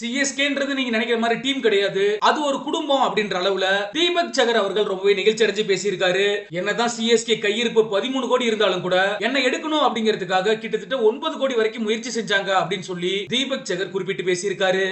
சிஎஸ்கேன்றது நீங்க நினைக்கிற மாதிரி டீம் கிடையாது. அது ஒரு குடும்பம் அப்படின்ற அளவுல தீபக் சகர் அவர்கள் ரொம்பவே நிகழ்ச்சி அடைஞ்சு பேசியிருக்காரு. என்னதான் சிஎஸ்கே கையிருப்பு பதிமூணு கோடி இருந்தாலும் கூட என்ன எடுக்கணும் அப்படிங்கிறதுக்காக கிட்டத்தட்ட ஒன்பது கோடி வரைக்கும் முயற்சி செஞ்சாங்க அப்படின்னு சொல்லி தீபக் சகர் குறிப்பிட்டு பேசியிருக்காரு.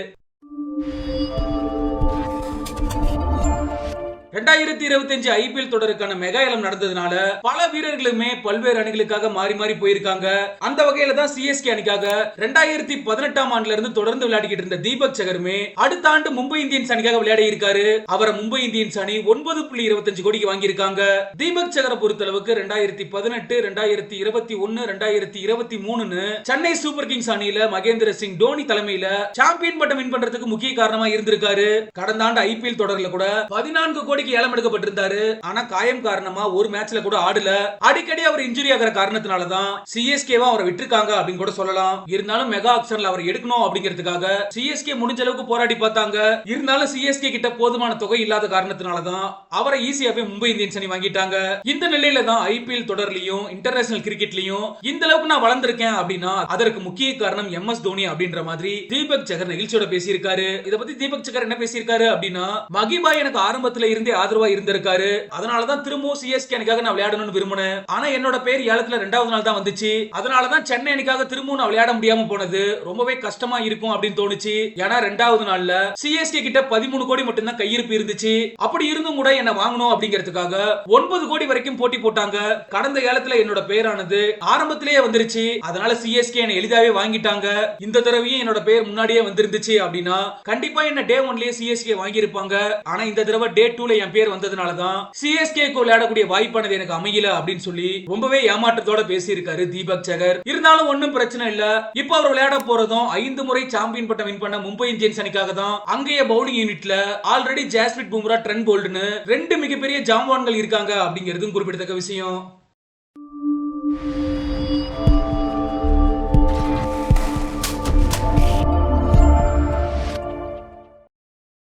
ரெண்டாயிரத்தி இருபத்தி அஞ்சு ஐபிஎல் தொடருக்கான மெகா ஏலம் நடந்ததுனால பல வீரர்களுமே பல்வேறு அணிகளுக்காக மாறி மாறி போயிருக்காங்க. அந்த வகையில தான் சிஎஸ்கே அணிக்காக ரெண்டாயிரத்தி பதினெட்டாம் ஆண்டுல இருந்து தொடர்ந்து விளையாடிக்கிட்டு இருந்த தீபக் சகருமே அடுத்த ஆண்டு மும்பை இந்தியன்ஸ் அணிக்காக விளையாடி இருக்காரு. அவரை மும்பை இந்தியன்ஸ் அணி ஒன்பது புள்ளி இருபத்தஞ்சு கோடிக்கு வாங்கியிருக்காங்க. தீபக் சகரை பொறுத்தளவுக்கு ரெண்டாயிரத்தி பதினெட்டு ரெண்டாயிரத்தி இருபத்தி ஒன்னு ரெண்டாயிரத்தி இருபத்தி மூணுன்னு சென்னை சூப்பர் கிங்ஸ் அணியில மகேந்திர சிங் தோனி தலைமையில சாம்பியன் பட்டம் வின் பண்றதுக்கு முக்கிய காரணமா இருந்திருக்காரு. கடந்த ஆண்டு ஐபிஎல் தொடர்ல கூட பதினான்கு கோடிக்கு ஏலம் எடுக்கப்பட்டிருந்தாரு. ஆனா காயம் காரணமா ஒரு மேட்ச்ல கூட ஆடல. அடிக்கடி அவர் இன்ஜுரி ஆகிற காரணத்தினாலதான் சிஎஸ்கேவா அவரை விட்டுருக்காங்க அப்படின்னு கூட சொல்லலாம். இருந்தாலும் மெகா ஆப்ஷன்ல அவர் எடுக்கணும் அப்படிங்கிறதுக்காக சிஎஸ்கே முடிஞ்ச அளவுக்கு போராடி பார்த்தாங்க. இருந்தாலும் சிஎஸ்கே கிட்ட போதுமான தொகை இல்லாத காரணத்தினாலதான் அவரை ஈஸியாவே மும்பை இந்தியன்ஸ் அணி வாங்கிட்டாங்க. இந்த நிலையில தான் ஐபிஎல் தொடர்லயும் இன்டர்நேஷனல் கிரிக்கெட்லயும் இந்த அளவுக்கு நான் வளர்ந்திருக்கேன் அப்படின்னா அதற்கு முக்கிய காரணம் எம் எஸ் தோனி அப்படின்ற மாதிரி தீபக் சகர் நெகிழ்ச்சியோட பேசியிருக்காரு. இதை பத்தி தீபக் சகர் என்ன பேசியிருக்காரு அப்படின்னா மகிபா எனக்கு ஆரம்பத்துல இருந்தே ஆதரவா இருந்திருக்காரு. அதனாலதான் திரும்பவும் சிஎஸ்கே அணிக்காக நான் விளையாடணும்னு விரும்பினேன். ஆனா என்னோட பேர் ஏலத்துல ரெண்டாவது நாள் தான் வந்துச்சு. அதனாலதான் சென்னை அணிக்காக திரும்பவும் நான் விளையாட முடியாம போனது. ரொம்பவே கஷ்டமா இருக்கும் அப்படின்னு தோணுச்சு. ஏன்னா ரெண்டாவது நாள்ல சிஎஸ்கே கிட்ட பதிமூணு கோடி மட்டும்தான் கையிருப்பு இருந்துச்சு. அப்படி இருந்தும் கூட என்ன வாங்கணும் அப்படிங்கிறதுக்காக ஒன்பது கோடி வரைக்கும் போட்டி போட்டாங்க. கடந்த ஏலத்துல என்னோட பேரானது ஆரம்பத்திலேயே வந்துருச்சு. அதனால சிஎஸ்கே என்ன எளிதாவே வாங்கிட்டாங்க. இந்த தடவையும் என்னோட பேர் முன்னாடியே வந்திருந்துச்சு அப்படின்னா கண்டிப்பா என்ன டே ஒன்லயே சிஎஸ்கே வாங்கியிருப்பாங்க. ஆனா இந்த தடவை டே டூல என் பேர் வந்ததுனால தான் சிஎஸ்கே விளையாடக்கூடிய வாய்ப்பானது எனக்கு அமையல அப்படின்னு சொல்லி ரொம்பவே ஏமாற்றத்தோட பேசியிருக்காரு தீபக் சகர். இருந்தாலும் ஒன்னும் பிரச்சனை இல்ல. இப்போ அவர் விளையாட போறதும் ஐந்து முறை சாம்பியன் பட்டம் வின் பண்ண மும்பை இந்தியன்ஸ் அணிக்காக தான் அங்கேயே பவுலிங் யூனிட்ல ஆல்ரெடி ஜாஸ்பிட் பும்ரா ட்ரெண்ட் போல்டுன்னு ரெண்டு மிகப்பெரிய ஜாம்வான்கள் இருக்காங்க அப்படிங்கிறதும் குறிப்பிடத்தக்க விஷயம்.